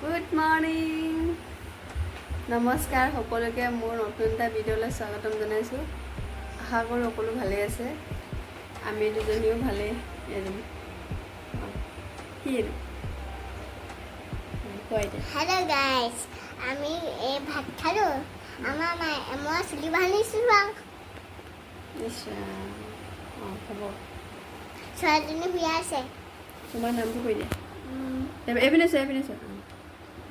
Good morning নমস্কাৰ সকলোকে মোৰ নতুন এটা ভিডিঅ'লৈ স্বাগতম জনাইছোঁ। আশা কৰোঁ সকলো ভালেই আছে। আমি দুজনীও ভালেই। কি হেল্ল' গাইজ আমি এই ভাত খালোঁ। আমাৰ মায়ে মই চুলি ইছ অঁ হ'ব। ছোৱালীজনী শুই আছে। তোমাৰ নামটো কৈ দিয়া। এইপিনে চোৱা এইপিনে চোৱা।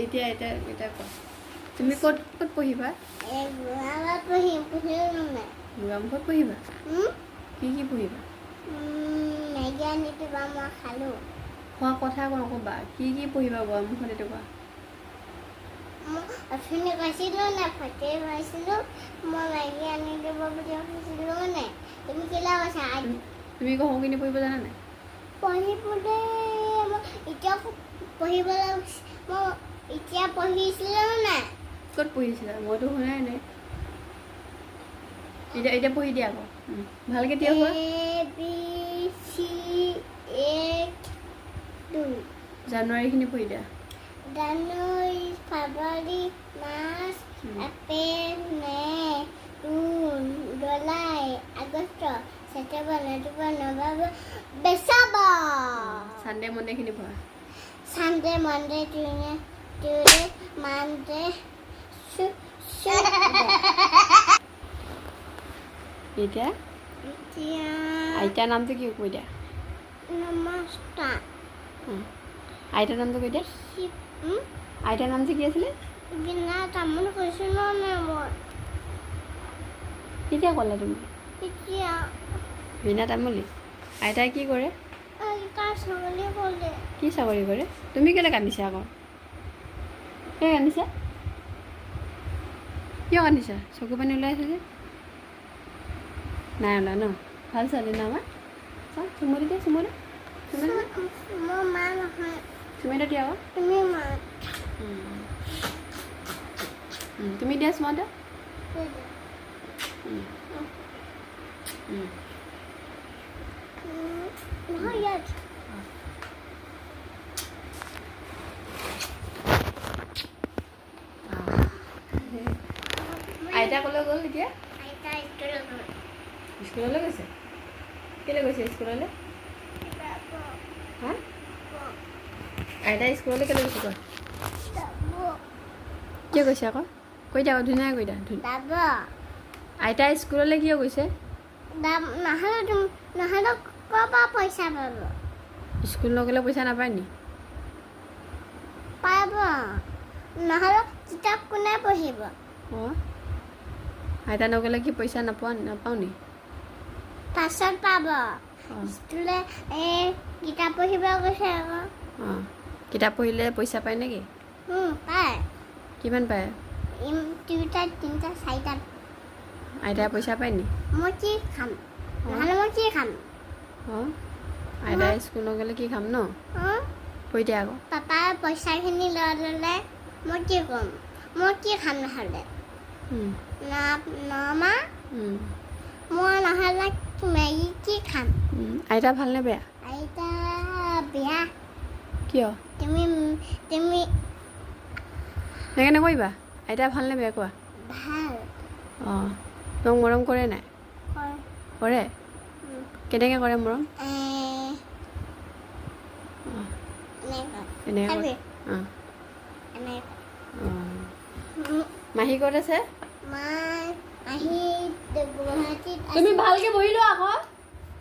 এতিয়া এতিয়া তুমি ক'ত ক'ত পঢ়িবা? গোগামুখত পঢ়িবা? কি কি পঢ়িবা? খোৱা কথা আকৌ নক'বা কি কি পঢ়িবা গোগামুখত এইটো কোৱা? অথনি কৈছিলোঁ নে ফতে কৈছিলোঁ মই মেগী আনি দিব বুলি কৈছিলোঁ তুমি কেলা কৈছা তুমি আকৌ সৰুখিনি পঢ়িব জানা নাই? পঢ়িবলৈ এতিয়া পঢ়িবলৈ মই এতিয়া পঢ়িছিলোঁ নাই? ক'ত পঢ়িছিলা? মইতো শুনাই নাই। এতিয়া এতিয়া পঢ়ি দিয়া আকৌ। ভালকৈ দিয়া দুই। জানুৱাৰীখিনি পঢ়ি দিয়া। January February March. April May' June July August. September November November December Sunday মণ্ডেখিনি পঢ়া। Sunday Monday Tuesday Tuesday Monday এতিয়া? এতিয়া আইতাৰ নামটো কি কৈ দিয়া নমস্কাৰ উম। আইতাৰ নামটো কৈ দিয়া শিৱ উম? আইতাৰ নামটো কি আছিলে? বিনা তামোল কৈছিলোঁ নে মই কেতিয়া ক'লা তুমি? এতিয়া বিনা তামুলী। আইতাই কি কৰে? কি চাকৰি কৰে? তুমি কেলৈ কান্দিছা আকৌ? কেলৈ কান্দিছা? কিয় কান্দিছা? চকু পানী ওলাইছে যে। নাই ওলা ন? ভাল ছোৱালী ন আমাৰ? চা চুমৰি দিয়া চুমৰি দিয়া। তুমি দিয়া চুমা দিয়া উম। উম। আইতা ক'লৈ গ'ল এতিয়া? স্কুললৈ গৈছে? কেলৈ গৈছে স্কুললৈ? হা? আইতা স্কুললৈ কেলৈ গৈছে কোৱা? কিয় গৈছে আকৌ? কৈ দিয়া আকৌ ধুনীয়াকৈ কৈ দিয়া ধুনীয়া। আইতা স্কুললৈ কিয় গৈছে? দাম- পৰা পইচা পাব? স্কুল নগ'লে পইচা নাপায় নি? পাব। নহ'লে কিতাপ কোনে পঢ়িব? অঁ। আইতা নগ'লে কি পইচা নাপোৱা নাপাওঁ নি? পাছত পাব। স্কুলে এই কিতাপ পঢ়িব গৈছে আকৌ। অঁ। কিতাপ পঢ়িলে পইচা পায় নেকি? পায়। কিমান পায়? ইম- দুটা তিনিটা চাৰিটা আইতাই পইচা পায় নি? মই কি খাম? নহ'লে মই কি খাম? আইতাই স্কুল নগ'লে কি খাম ন? কৈ দিয়া আকৌ। পাপাই পইচাখিনি লৈ ল'লে মই কি কৰিম মই কি খাম নহ'লে? নমা মই নহ'লে মেগী কি খাম। আইতা ভালনে বেয়া? আইতা বিয়া। কিয়? তুমি তুমি এনেকৈ নকৰিবা আইতা ভালনে বেয়া কোৱা? ভালো। অঁ। তোমাক মৰম কৰে নাই? কৰে? কেনেকৈ কৰে মৰম? এনেকৈ অঁ। মাহী ক'ত আছে? তুমি। ভালকৈ বহি লোৱা আকৌ।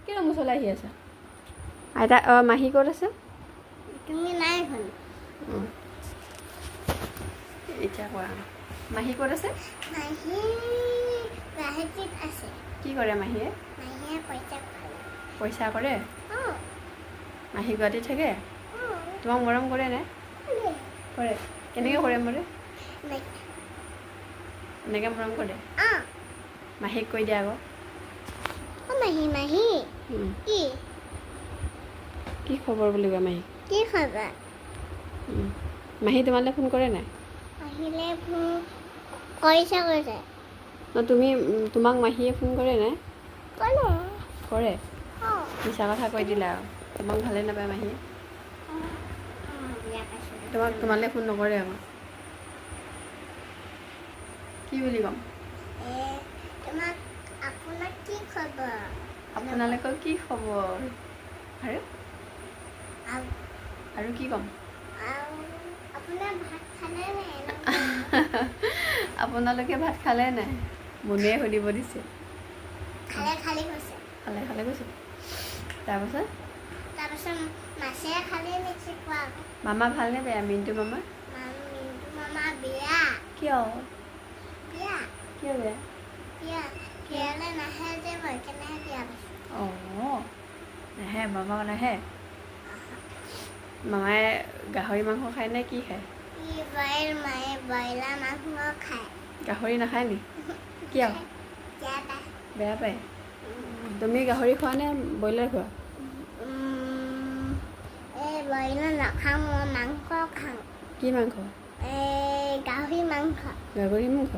কেলৈ মুচলাই আহি আছা? আইতা অঁ মাহী ক'ত আছে? তুমি নাই এতিয়া কোৱা। মাহী ক'ত আছে? মাহী গুৱাহাটীত আছে। কি কৰে মাহীয়ে? পইচা কৰে মাহী গুৱাহাটীত থাকে? তোমাক মৰম কৰে নাই কৰে। কেনেকৈ কৰে মৰে এনেকৈ মৰম কৰে? মাহীক কৈ দিয়া আকৌ। মাহী মাহী। কি? খবৰ বুলি কয় মাহীক? কি খাবা উম, মাহী তোমালৈ ফোন কৰে নাই? আহিলে ফোন কৰিছে ন তুমি তোমাক মাহীয়ে ফোন কৰে নাই? কৰে। অঁ মিছা কথা কৈ দিলা আৰু। তোমাক ভালে নাপায় মাহীয়ে পাইছিলোঁ তোমাক তোমালৈ ফোন নকৰে আকৌ। কি বুলি ক'ম? আপোনালোকৰ কি খবৰ? আৰু? আৰু কি ক'ম? আপোনালোকে ভাত খালে নাই? মুনুৱে সুধিব দিছে। খালে খালি কৈছে। খালে খালে কৈছে? তাৰপাছত? মাছে খালে। মামা ভালনে বেয়া? মিণ্টু মামা? মাম মিণ্টু মামা বিয়া। কিয়? বিয়া। কিয় বেয়া? বিয়া বিয়ালৈ নাহে যে মই কেনেহে বিয়া পাইছোঁ। অঁ নাহে মামা নাহে? মামাই গাহৰি মাংস খায় নে কি খায়? ই বইল মায়ে ব্ৰইলাৰ মাংস খায়। গাহৰি নাখায় নি? কিয়? বিয়া পায়। তুমি গাহৰি খোৱা নে ব্ৰইলাৰ খোৱা? নাখাওঁ মই মাংস খাওঁ কি মাংস এই গাহৰি মাংস গাহৰি মাংস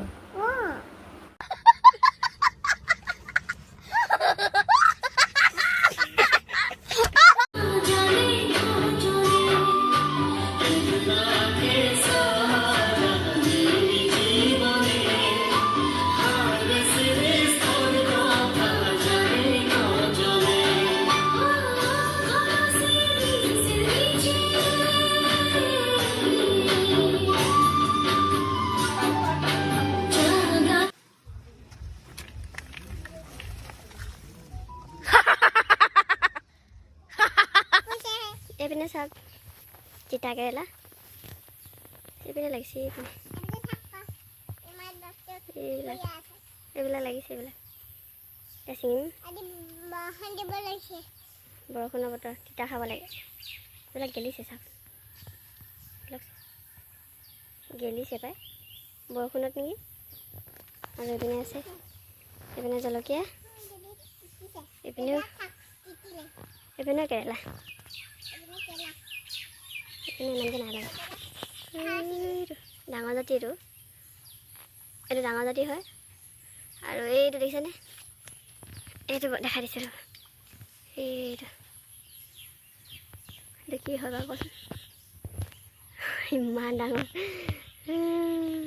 কেৰেলা এইপিনে লাগিছে এইপিনে এইবিলাক লাগিছে এইবিলাক। বৰষুণৰ বতৰ তিতা খাব লাগে। এইবিলাক গেলিছে চাওক। গেলিছে পাই। বৰষুণত নেকি? আৰু এইপিনে আছে। এইপিনে জলকীয়া। এইপিনেও এইপিনেও কেৰেলা। ইমানকৈ নালাগে ডাঙৰ জাতি এইটো এইটো ডাঙৰ জাতি হয় আৰু এইটো দেখিছেনে এইটো দেখাই দিছিলোঁ এইটো এইটো কি হয় বাৰু কচোন ইমান ডাঙৰ উম।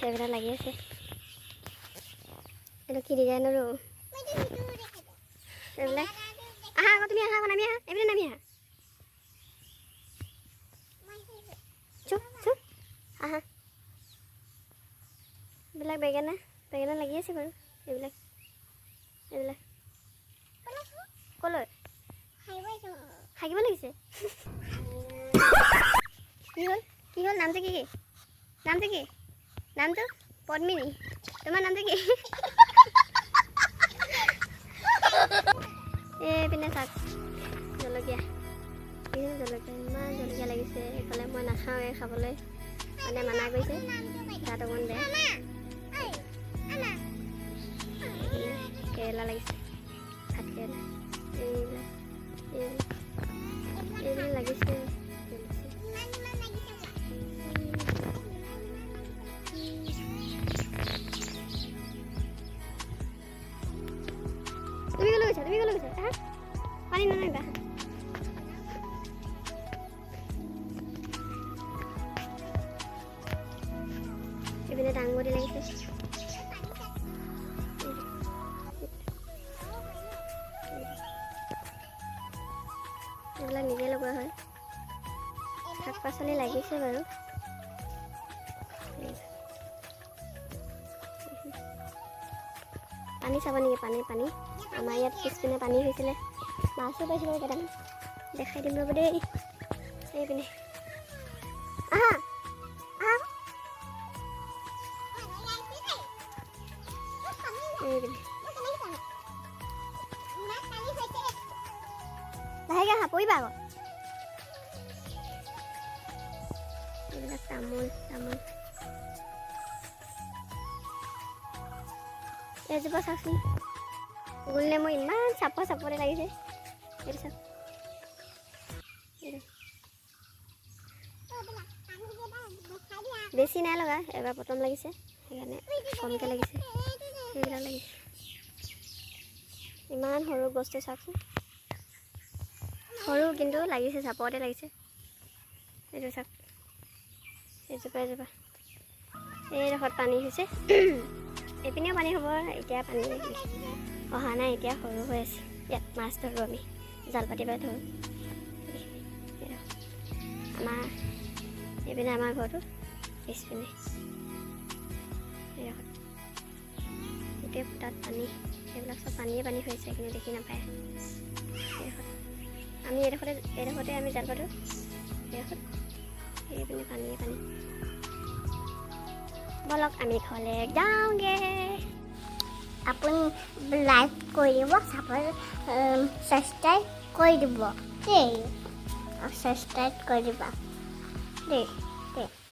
এইবিলাক লাগি আছে এইটো কি ডিজাইনৰো এইবিলাক আহা আকৌ তুমি আহা আকৌ নামি আহা এইপিনে নামি আহা আহা। এইবিলাক বেঙেনা বেঙেনা লাগি আছে বাৰু এইবিলাক এইবিলাক। ক'লৈ? হাগিব লাগিছে। কি হ'ল? কি হ'ল? নামটো কি কি? নামটো কি? নামটো? পদ্মিনী। তোমাৰ নামটো কি? এইপিনে চাওক জলকীয়া। জলকীয়া? ইমান জলকীয়া লাগিছে। এইফালে মই নাখাওঁৱে খাবলৈ। মানে মানা কৰিছে গাত অকণমান বেয়া কেৰেলা লাগিছে। ভাত কেৰেলা এইবিলাক লাগিছে। তুমি ক'লৈ গৈছা তুমি ক'লৈ গৈছা আহা পানী নানামিবা এইপিনে দাংবডি লাগিছে এইবিলাক নিজে লগোৱা হয় শাক পাচলি লাগিছে বাৰু পানী চাব নেকি পানী পানী আমাৰ ইয়াত পিছপিনে পানী হৈছিলে মাছো পাইছোঁ বাৰু কেইটামান দেখাই দিম ৰ'ব দেই এইপিনে লাহেকৈ আহা পৰিবা আকৌ এইবিলাক তামোল তামোল এজোপা চাওকচোন গোল নেমু ইমান চাপৰ চাপৰে লাগিছে এইটো চাওক। বেছি নাই লগা এবাৰ প্ৰথম লাগিছে সেইকাৰণে কমকৈ লাগিছে লাগিছে। ইমান সৰু গছটো চাওকচোন। সৰু কিন্তু লাগিছে চাপৰতে লাগিছে। এইটো চাওক। এজোপা এজোপা। এইডোখৰত পানী হৈছে। এইপিনেও পানী হ'ব এতিয়া পানী অহা নাই এতিয়া সৰু হৈ আছে। ইয়াত মাছ ধৰোঁ আমি। জাল পাতি পাই ধৰোঁ। এইডোখৰ। আমাৰ এইপিনে আমাৰ ঘৰটো পিছপিনে। এইডোখৰত। গোটেই তাত পানী সেইবিলাক চব পানীয়ে পানী হৈছে কিন্তু দেখি নাপায়। আমি এইডোখৰতে এইডোখৰতে আমি জাল পাতোঁ। এইডোখৰত এইপিনে পানীয়ে পানী। ব'লক আমি ঘৰলৈ যাওঁগৈ। আপুনি লাইক কৰি দিব ছাবস্ক্ৰাইব কৰি দিব। দেই ছাবস্ক্ৰাইব কৰি দিবা। দেই।